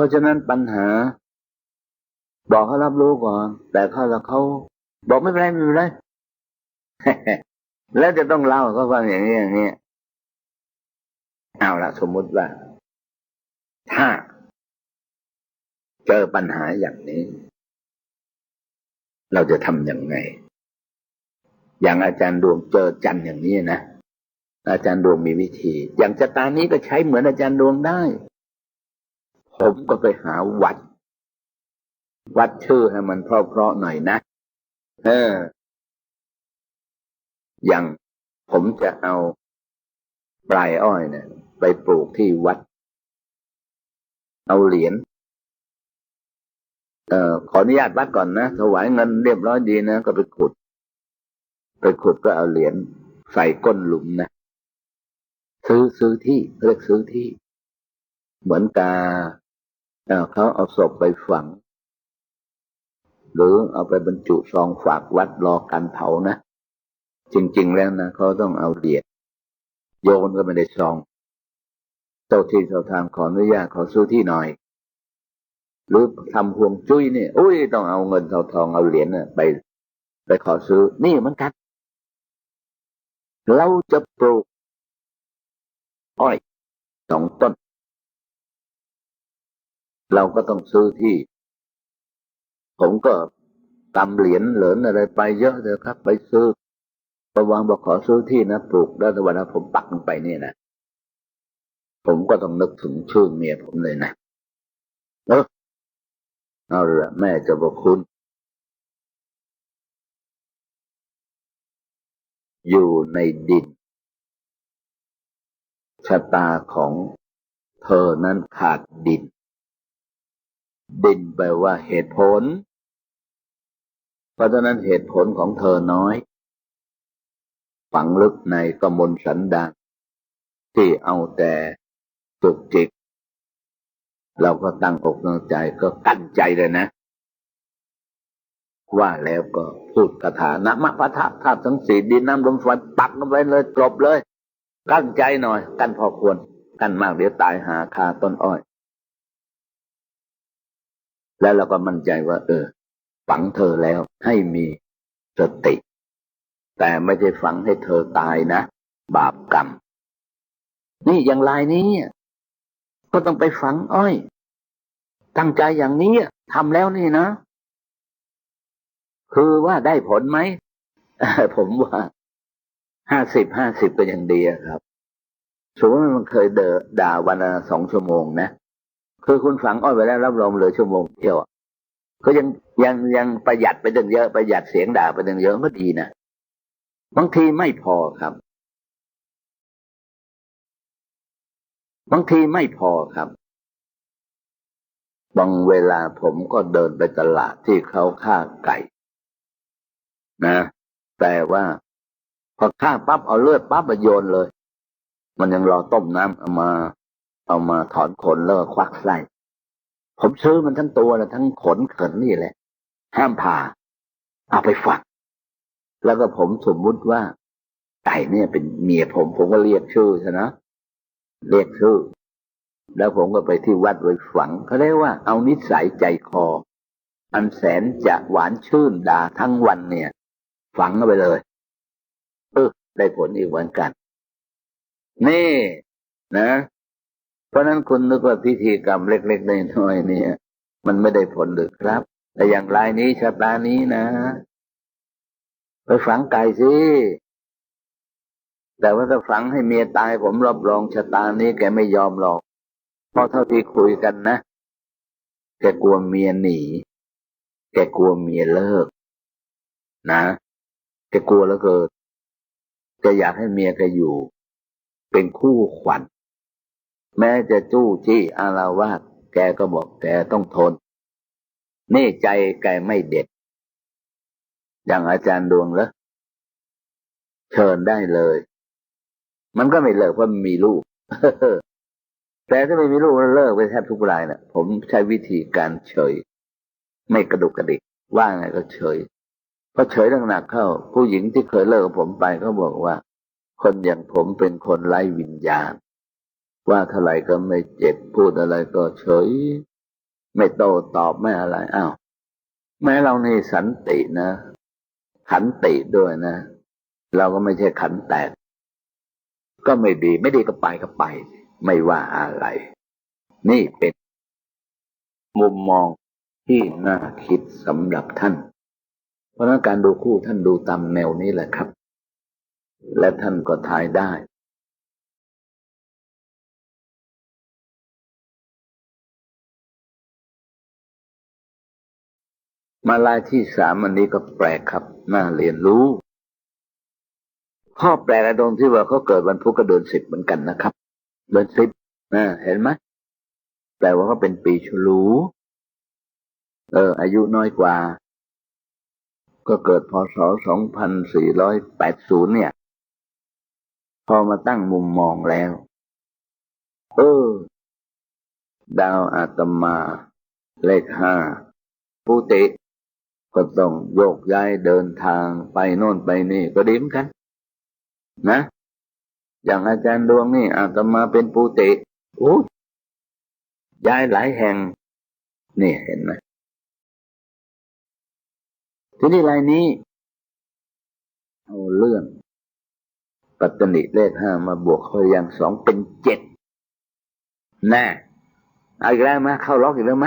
ราะฉะนั้นปัญหา บอกเขารับรู้ก่อน แต่เขาแล้วเขาบอกไม่เป็นไรไม่เป็นไรแล้วจะต้องเล่าเขาฟังอย่างนี้อย่างนี้เอาละสมมุติว่า ถ้า เจอปัญหาอย่างนี้ เราจะทำอย่างไง อย่างอาจารย์ดวงเจอจันอย่างนี้นะอาจารย์ดวงมีวิธี อย่างชะตานี้ก็ใช้เหมือนอาจารย์ดวงได้ ผมก็ไปหาวัด วัดชื่อให้มันเพราะๆหน่อยนะ เออ อย่างผมจะเอาปลายอ้อยเนี่ยไปปลูกที่วัด เอาเหรียญเอ่อขออนุญาตวัดก่อนนะถวายเงินเรียบร้อยดีนะ ก็ไปขุด ไปขุดก็เอาเหรียญใส่ก้นหลุมนะ ซื้อซื้อที่เรียกซื้อที่ เหมือนกา เขาเอาศพไปฝัง หรือเอาไปบรรจุซองฝากวัดรอการเผานะ จริง ๆ แล้วนะเขาต้องเอาเหรียญโยนก็ไม่ได้ซองเจ้าที่เจ้าทางขออนุญาตขอซื้อที่หน่อย หรือทำห่วงจุ้ยนี่อุ้ยต้องเอาเงินเอาทองเอาเหรียญน่ะไป ไปขอซื้อ นี่เหมันกัน เราจะปลูกอ้อยสองต้น เราก็ต้องซื้อที่ ผมก็ตำเหรียญเหริญอะไรไปเยอะเลยครับ ไปซื้อประวังบอกขอซื้อที่นะปลูกแล้วแต่วันนั้นผมปักลงไปเนี่ยนะผมก็ต้องนึกถึงชื่อเมียผมเลยนะเออเอาละแม่เจะบอกคุณ อยู่ในดินชะตาของเธอนั้นขาดดิน ดินแปลว่าเหตุผล เพราะฉะนั้นเหตุผลของเธอน้อย ฝังลึกในกมลสันดานที่เอาแต่จุกจิก เราก็ตั้งอกตั้งใจก็กั้นใจเลยนะ ว่าแล้วก็พูดคาถานะมะพะทะธาตุทั้งสี่ดินน้ำลมไฟปักลงไปเลยจบเลย กั้นใจหน่อย กั้นพอควร กั้นมากเดี๋ยวตายหาคาต้นอ้อย แล้วเราก็มั่นใจว่า เออ ฝังเธอแล้วให้มีสติ แต่ไม่ใช่ฝังให้เธอตายนะ บาปกรรม นี่อย่างลายนี้ก็ต้องไปฝังอ้อย ตั้งใจอย่างนี้ทำแล้วนี่นะ คือว่าได้ผลไหม ผมว่าห้าสิบห้าสิบก็ยังดีครับสมมติว่ามันเคยเดอด่าวันละสองชั่วโมงนะ คือคุณฝังอ้อยไปแล้วรับรองเหลือชั่วโมงเดียวก็ยังยังยังประหยัดไปตั้งเยอะประหยัดเสียงด่าไปตั้งเยอะก็ดีนะบางทีไม่พอครับ บางทีไม่พอครับ บางเวลาผมก็เดินไปตลาดที่เขาฆ่าไก่ นะ แต่ว่าพอฆ่าปั๊บเอาเลือดปั๊บมาโยนเลย มันยังรอต้มน้ำเอามา เอามาถอนขนแล้วก็ควักไส้ผมซื้อมันทั้งตัวและทั้งขนเขินนี่แหละ ห้ามผ่า เอาไปฝัก แล้วก็ผมสมมุติว่า ไก่เนี่ยเป็นเมียผม ผมก็เรียกชื่อใช่นะเรียกชื่อ แล้วผมก็ไปที่วัดไว้ฝังเขาเรียกว่าเอานิสัยใจคอ อันแสนจะหวานชื่นด่าทั้งวันเนี่ย ฝังเข้าไปเลย เออได้ผลอีกเหมือนกัน นี่ นะ เพราะนั้นคุณนึกว่าพิธีกรรมเล็กๆน้อยๆเนี่ย มันไม่ได้ผลหรือครับ แต่อย่างรายนี้ชะตานี้นะ ไปฝังไก่สิ แต่ว่าถ้าฝังให้เมียตายผมรับรองชะตานี้แกไม่ยอมหรอกเพราะเท่าที่คุยกันนะ แกกลัวเมียหนี แกกลัวเมียเลิก นะแกกลัวแล้วเกิดแกอยากให้เมียแกอยู่ เป็นคู่ขวัญ แม้จะจู้จี้อาราวาสแกก็บอกแกต้องทน นี่ใจแกไม่เด็ด อย่างอาจารย์ดวงเหรอเชิญได้เลย มันก็ไม่เลิกเพราะมีลูกแต่ถ้าไม่มีลูกเลิกไปแทบทุกรายนะ่ะ ผมใช้วิธีการเฉย ไม่กระดุกกระดิกว่าไงก็เฉยพอเฉยหนักๆเข้า ผู้หญิงที่เคยเลิกกับผมไปเขาบอกว่า คนอย่างผมเป็นคนไร้วิญญาณ ว่าเท่าไหร่ก็ไม่เจ็บพูดอะไรก็เฉย ไม่โตตอบไม่อะไรอ้าวแม้เรานี่สันตินะ ขันติด้วยนะ เราก็ไม่ใช่ขันแตก ก็ไม่ดีไม่ดีก็ไปก็ไป ไม่ว่าอะไร นี่เป็นมุมมองที่น่าคิดสำหรับท่าน เพราะฉะนั้นการดูคู่ท่านดูตามแนวนี้แหละครับ และท่านก็ทายได้ มาลายที่สามอันนี้ก็แปลกครับ น่าเรียนรู้ ข้อแปลกตรงที่ว่าเขาเกิดวันพุธก็เดือนสิบเหมือนกันนะครับ เดือนสิบนะเห็นไหมแปลว่าเขาเป็นปีฉลูเออ อายุน้อยกว่า ก็เกิดพศสองพันสี่ร้อยแปดศูนย์เนี่ย พอมาตั้งมุมมองแล้ว เออ ดาวอาตมา เลขห้าปุติ ก็ต้องโยกย้ายเดินทางไปโน่นไปนี่ก็ดีเหมือนกัน นะ อย่างอาจารย์ดวงนี่อาตมาเป็นปุติโอ้ย้ายหลายแห่ง นี่เห็นไหมทีนี้รายนี้เอาเรื่อง ปัตตนิเลขห้ามาบวกเขาย่างสองเป็นเจ็ดน่เอาอีกแล้วไหมเข้าล็อกอีกแล้วไหม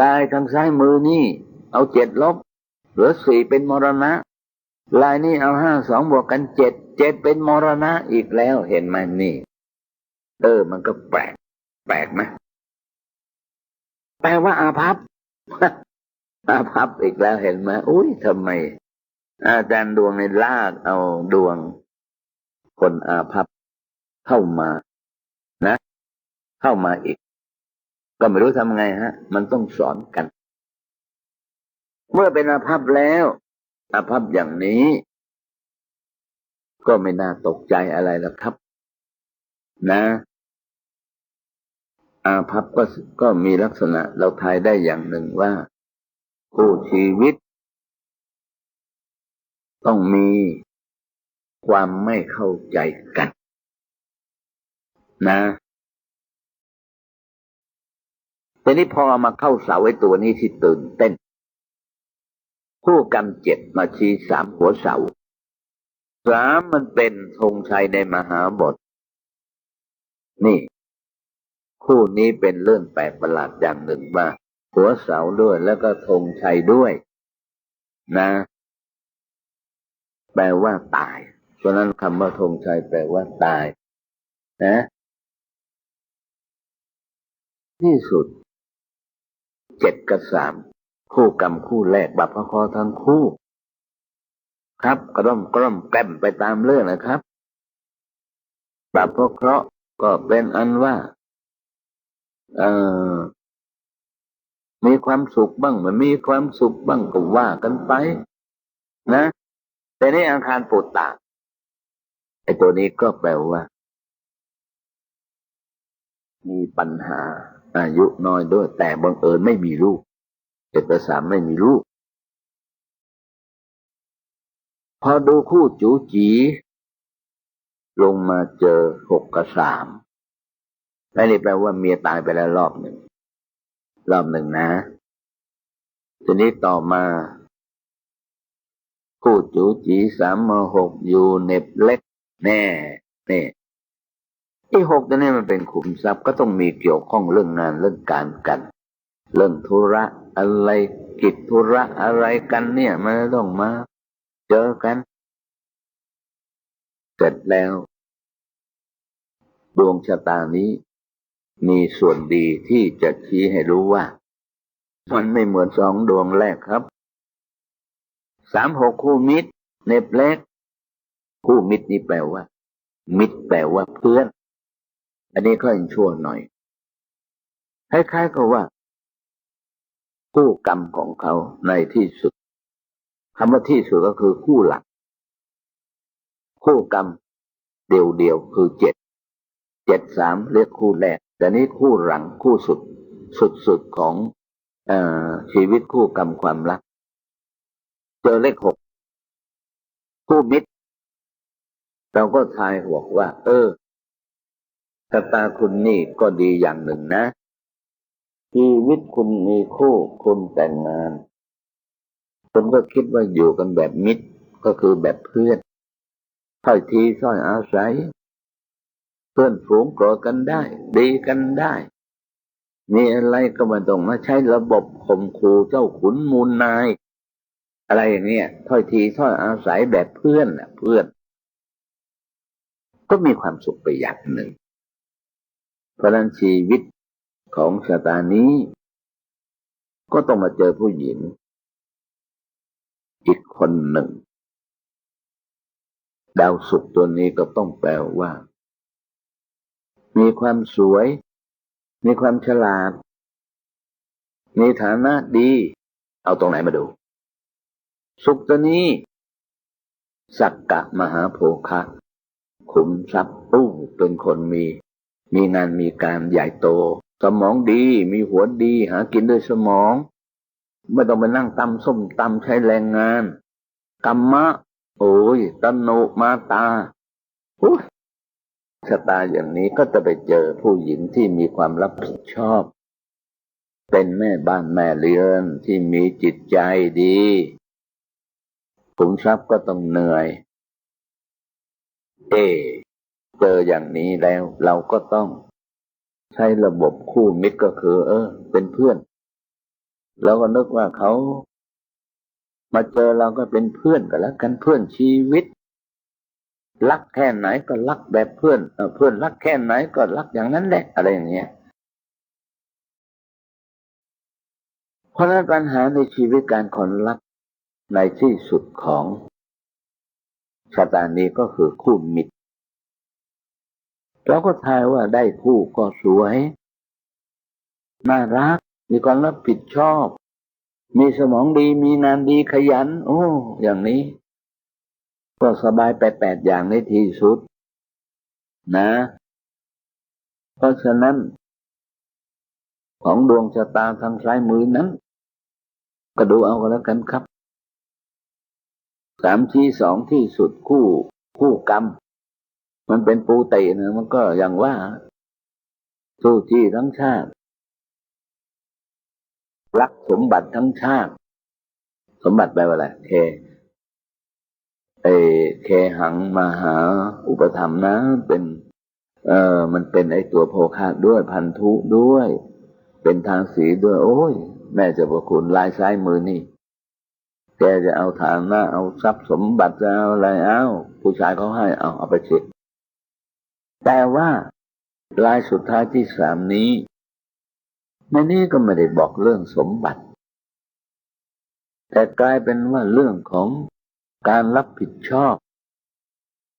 ลายทางซ้ายมือนี่ เอาเจ็ดลบเหลือสี่เป็นมรณะลายนี่เอาห้าสองบวกกันเจ็ดเจ็ดเป็นมรณะอีกแล้วเห็นไหมนี่ เออ มันก็แปลก แปลกไหมแปลว่าอาภัพอาภัพอีกแล้วเห็นไหมอุ้ยทำไม อาจารย์ดวงในลากเอาดวง คนอาภัพเข้ามา นะ เข้ามาอีก ก็ไม่รู้ทำไงฮะ มันต้องสอนกัน เมื่อเป็นอาภัพแล้วอาภัพอย่างนี้ ก็ไม่น่าตกใจอะไรแล้วครับ นะ อาภัพก็ก็มีลักษณะเราทายได้อย่างหนึ่งว่าคู่ชีวิต ต้องมีความไม่เข้าใจกัน นะทีนี้พอมาเข้าเสาไอ้ตัวนี้ที่ตื่นเต้น คู่กรรมเจ็ดมาชี้สามหัวเสาสามมันเป็นธงชัยในมหาบท นี่ คู่นี้เป็นเรื่องแปลกประหลาดอย่างหนึ่งว่าหัวเสาด้วยแล้วก็ธงชัยด้วย นะ แปลว่าตายเพราะนั้นคำว่าธงชัยแปลว่าตาย นะที่สุดเจ็ดกับสาม คู่กรรมคู่แรกบัพพคอทั้งคู่ ครับ กระด้อมกระด้อมแกล้มไปตามเรื่องนะครับบัพพเคราะห์ก็เป็นอันว่า เออมีความสุขบ้างมันมีความสุขบ้างก็ว่ากันไป นะแต่นี่อาคารปูตาไอ้ตัวนี้ก็แปลว่า มีปัญหาอายุน้อยด้วย แต่บังเอิญไม่มีลูก เอกสารไม่มีลูกพอดูคู่จูจี ลงมาเจอหกกับสามนั่นแปลว่าเมียตายไปแล้วรอบหนึ่ง รอบหนึ่งนะ ทีนี้ต่อมาคู่จูจีสามมาหกอยู่เน็บเล็ก แน่เน่ไอ้หกตัวนี้มันเป็นขุมทรัพย์ก็ต้องมีเกี่ยวข้องเรื่องงานเรื่องการกัน เรื่องธุระ อะไรกิจธุระอะไรกันเนี่ยมันต้องมา เจอกัน เสร็จแล้ว ดวงชะตานี้มีส่วนดีที่จะชี้ให้รู้ว่า มันไม่เหมือนสองดวงแรกครับ สามหกคู่มิตร เน็บเล็ก คู่มิตรนี่แปลว่า มิตรแปลว่าเพื่อน อันนี้ก็ยังชั่วหน่อยคล้ายๆกับว่า คู่กรรมของเขาในที่สุดคำว่าที่สุดก็คือคู่หลัก คู่กรรม เดียวเดียวคือเจ็ดเจ็ดสามเรียกคู่แรก แต่นี้คู่หลังคู่สุด สุดสุดของอชีวิตคู่กรรมความรัก เจอเลขหกคู่มิตร เราก็ทายบอกว่า เออชะตาคุณนี่ก็ดีอย่างหนึ่งนะ ชีวิตคุณมีคู่คุณแต่งงาน คุณก็คิดว่าอยู่กันแบบมิตรก็คือแบบเพื่อนถ้อยทีถ้อยอาศัย เพื่อนฝูงโกรธกันได้ ดีกันได้ มีอะไรก็ม่ต้องมาใช้ระบบข่มขู่เจ้าขุนมูลนาย อะไรอย่างเงี้ยถ้อยทีถ้อยอาศัยแบบเพื่อนนะเพื่อน ก็มีความสุขไปอย่างหนึ่งเพราะนั้นชีวิต ของชะตานี้ ก็ต้องมาเจอผู้หญิง อีกคนหนึ่ง ดาวสุขตัวนี้ก็ต้องแปลว่า มีความสวย มีความฉลาด มีฐานะดี เอาตรงไหนมาดูสุขตัวนี้ สักกะมหาโภคะขุมทรัพย์ตู้เป็นคนมี มีงานมีการใหญ่โต สมองดีมีหัวดี หากินด้วยสมอง ไม่ต้องไปนั่งตำส้มตำใช้แรงงาน กรรมะ โอ้ยตโนมาตาอุ๊ยชะตาอย่างนี้ก็จะไปเจอผู้หญิงที่มีความรับผิดชอบ เป็นแม่บ้านแม่เรือนที่มีจิตใจดีขุมทรัพย์ก็ต้องเหนื่อย เอเจออย่างนี้แล้วเราก็ต้อง ใช้ระบบคู่มิตรก็คือ เออ เป็นเพื่อน เราก็นึกว่าเขา มาเจอเราก็เป็นเพื่อนกันแล้วกันเพื่อนชีวิต รักแค่ไหนก็รักแบบเพื่อนเออเพื่อนรักแค่ไหนก็รักอย่างนั้นแหละอะไรอย่างเงี้ยเพราะฉะนั้นปัญหาในชีวิตการคนรักในที่สุดของชะตานี้ก็คือคู่มิตร เราก็ทายว่าได้คู่ก็สวย น่ารัก มีความรับผิดชอบ มีสมองดี มีงานดีขยัน โอ้ อย่างนี้ ก็สบายไปแปดอย่างในที่สุด นะ เพราะฉะนั้น ของดวงชะตาทางซ้ายมือนั้น ก็ดูเอากันแล้วกันครับสามที่สองที่สุดคู่ คู่กรรม มันเป็นปูตินะมันก็อย่างว่า สู้ที่ทั้งชาติ รักสมบัติทั้งชาติ สมบัติแปลว่าอะไรเคเอเคหังมหาอุปธรรมนะ เป็น เออมันเป็นไอตัวโภคาด้วยพันธุด้วย เป็นทางสีด้วย โอ้ย แม่จะประคุณลายซ้ายมือนี่แกจะเอาฐานหน้าเอาทรัพย์สมบัติจะเอาอะไรเอาผู้ชายเขาให้เอาเอาไปเช็ค แต่ว่าลายสุดท้ายที่สามนี้ในนี้ก็ไม่ได้บอกเรื่องสมบัติ แต่กลายเป็นว่าเรื่องของการรับผิดชอบ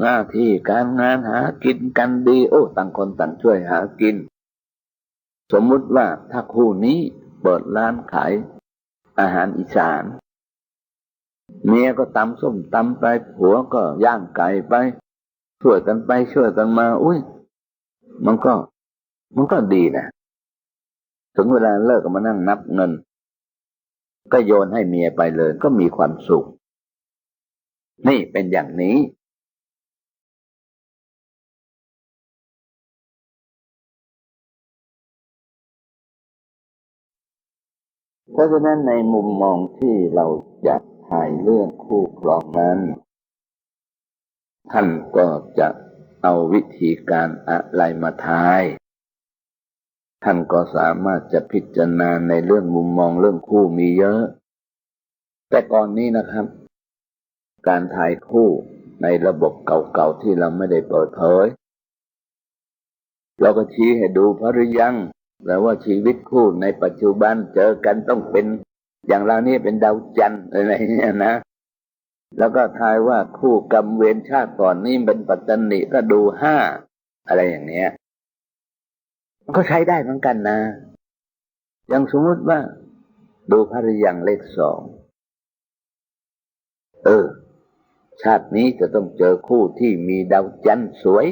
หน้าที่การงานหากินกันดี โอ้ ต่างคนต่างช่วยหากิน สมมุติว่าถ้าคู่นี้เปิดร้านขายอาหารอีสานเมียก็ตำส้มตำไปผัวก็ย่างไก่ไป ช่วยกันไปช่วยกันมา อุ้ย มันก็ มันก็ดีนะ ถึงเวลาเลิกก็มานั่งนับเงิน ก็โยนให้เมียไปเลย ก็มีความสุข นี่เป็นอย่างนี้เพราะฉะนั้นในมุมมองที่เราอยากถ่ายเรื่องคู่ครองนั้น ท่านก็จะเอาวิธีการอะไรมาทาย ท่านก็สามารถจะพิจารณาในเรื่องมุมมองเรื่องคู่มีเยอะ แต่ก่อนนี้นะครับ การถ่ายคู่ในระบบเก่าๆที่เราไม่ได้เปิดเผย เราก็ชี้ให้ดูพระหรือยังแล้วว่าชีวิตคู่ในปัจจุบันเจอกันต้องเป็นอย่างเรานี่เป็นดาวจันทร์อะไรเนี่ยนะ แล้วก็ทายว่าคู่กรรมเวรชาติก่อนนี่เป็นปัตตนิก็ดูห้าอะไรอย่างเนี้ย มันก็ใช้ได้เหมือนกันนะ อย่างสมมติว่า ดูพระยังเลขสอง เออ ชาตินี้จะต้องเจอคู่ที่มีดาวจันทร์สวย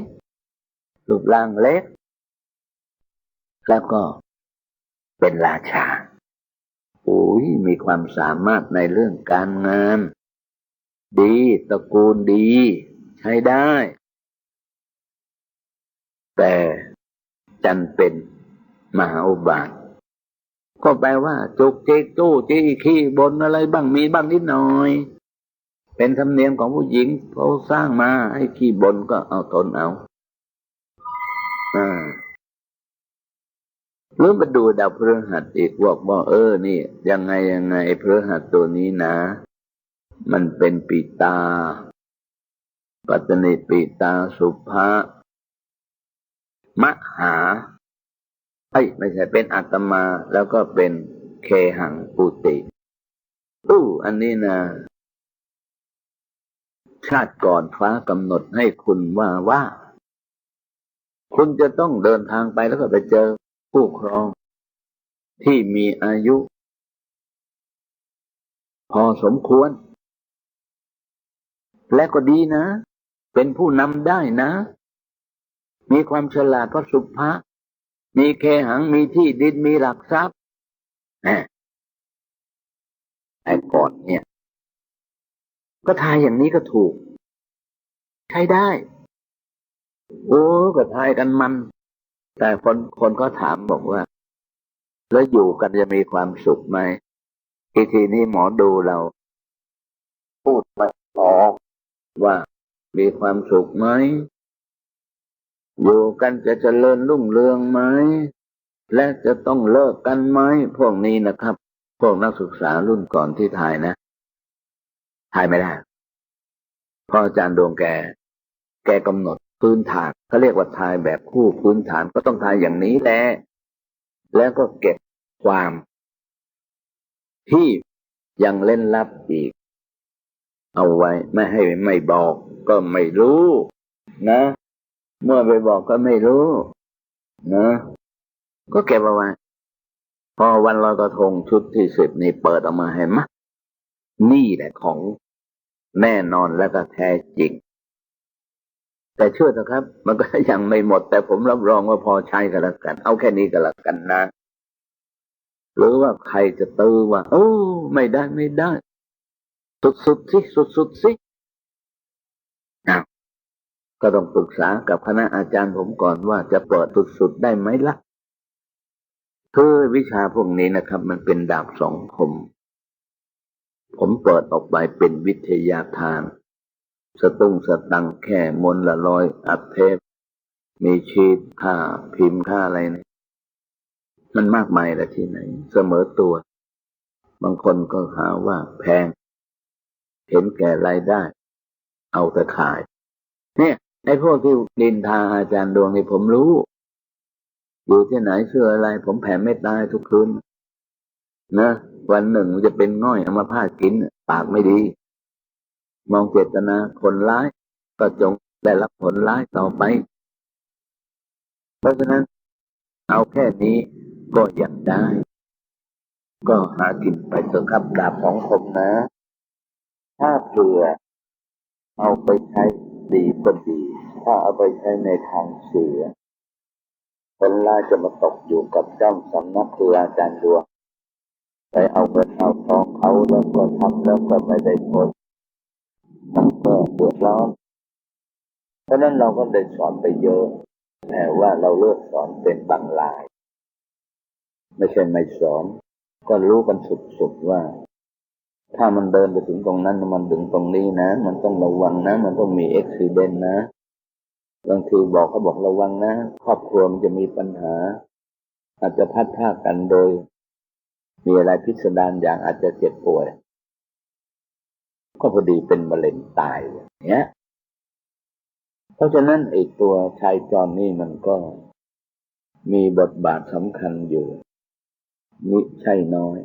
รูปร่างเล็ก แล้วก็เป็นราชาโอ้ยมีความสามารถในเรื่องการงาน ดีตระกูลดี ใช้ได้ แต่จันเป็นมหาอุบาท ก็แปลว่า จุกจิกจู้จี้ขี้บนอะไรบ้างมีบ้างนิดหน่อย เป็นธรรมเนียมของผู้หญิงเขาสร้างมาให้ขี้บนก็เอาทนเอาอ่าหรือมาดูดาวพฤหัสอีกบอกว่าเออ นี่ ยังไงยังไงพฤหัสตัวนี้นะ มันเป็นปีตา ปัตนิปีตาสุภามหาเอ้ไม่ใช่เป็นอัตมาแล้วก็เป็นเคหังปุติอู้อันนี้นะชาติก่อนฟ้ากำหนดให้คุณว่าว่า คุณจะต้องเดินทางไปแล้วก็ไปเจอผู้ครอง ที่มีอายุ พอสมควร และก็ดีนะ เป็นผู้นำได้นะ มีความฉลาดเพระสุภาพมีเคหังมีที่ดินมีหลักทรัพย์แหมไอ้ก่อนเนี่ย ก็ทายอย่างนี้ก็ถูก ใช้ได้ โอ้ก็ทายกันมัน แต่คนคนก็ถามบอกว่า แล้วอยู่กันจะมีความสุขไหมทีทีนี้หมอดูเรา พูดไม่ออก ว่ามีความสุขไหมอยู่กันจะเจริญรุ่งเรืองไหมและจะต้องเลิกกันไหมพวกนี้นะครับ พวกนักศึกษารุ่นก่อนที่ทายนะทายไม่ได้พราะอาจารย์ดวงแก แกกำหนดพื้นฐานเขาเรียกว่าทายแบบคู่พื้นฐานก็ต้องทายอย่างนี้แหละ แล้วก็เก็บความที่ยังเล่นลับอีก เอาไว้ ไม่ให้ไม่บอกก็ไม่รู้ นะ เมื่อไปบอกก็ไม่รู้ นะ ก็เก็บเอาไว้พอวันลอยกระทงชุดที่สิบนี่เปิดออกมาเห็นไหมนี่แหละของแน่นอนและก็แท้จริง แต่เชื่อเถอะครับ มันก็ยังไม่หมด แต่ผมรับรองว่าพอใช้กันแล้วกัน เอาแค่นี้ก็แล้วกันนะ หรือว่าใครจะตื้อว่า โอ้ ไม่ได้ไม่ได้ สุดๆสิสุดๆสิอ้าวก็ต้องปรึกษากับคณะอาจารย์ผมก่อนว่าจะเปิดสุดๆได้ไหมล่ะคือวิชาพวกนี้นะครับ มันเป็นดาบสองคม ผมเปิดออกไปเป็นวิทยาทาน สตุ้งสตังแค่มนละลอยอัดเทปมีชีตค่าพิมพ์ค่าอะไรเนี่ยมันมากมายละที่ไหน เสมอตัว บางคนก็หาว่าแพง เห็นแก่รายได้ เอาแต่ขาย เนี่ยไอ้พวกที่ดินทาอาจารย์ดวงนี่ผมรู้ อยู่ที่ไหนเชื่ออะไร ผมแผ่เมตตาทุกคืนนะวันหนึ่งมันจะเป็นง่อยเอามาพาดกิน ปากไม่ดี มองเจตนาคนร้าย ก็จงได้รับผลร้ายต่อไป เพราะฉะนั้น เอาแค่นี้ก็อยังได้ ก็หากินไปเถอะครับดาบของคมนะ ถ้าเผื่อเอาไปใช้ดีก็ดี ถ้าเอาไปใช้ในทางเสียคนร้าจะมาตกอยู่กับเจ้าสำนักคืออาจารย์ดวงไปเอาเงินเอาทองเขาแล้วก็ทำแล้วก็ไม่ได้ผลมันก็เดือดร้อนเพราะนั้นเราก็ได้สอนไปเยอะแต่ว่าเราเลือกสอนเป็นบางราย ไม่ใช่ไม่สอน ก็รู้กันสุดๆว่า ถ้ามันเดินไปถึงตรงนั้นมันถึงตรงนี้นะ มันต้องระวังนะ มันต้องมีเอ็กซิเดนนะ บางทีบอกเขาบอกระวังนะ ครอบครัวมันจะมีปัญหา อาจจะพัดพากันโดย มีอะไรพิสดารอย่างอาจจะเจ็บป่วย ก็พอดีเป็นมะเร็งตายอย่างเงี้ย เพราะฉะนั้นไอ้ตัวชายจรนี่มันก็มีบทบาทสำคัญอยู่มิใช่น้อย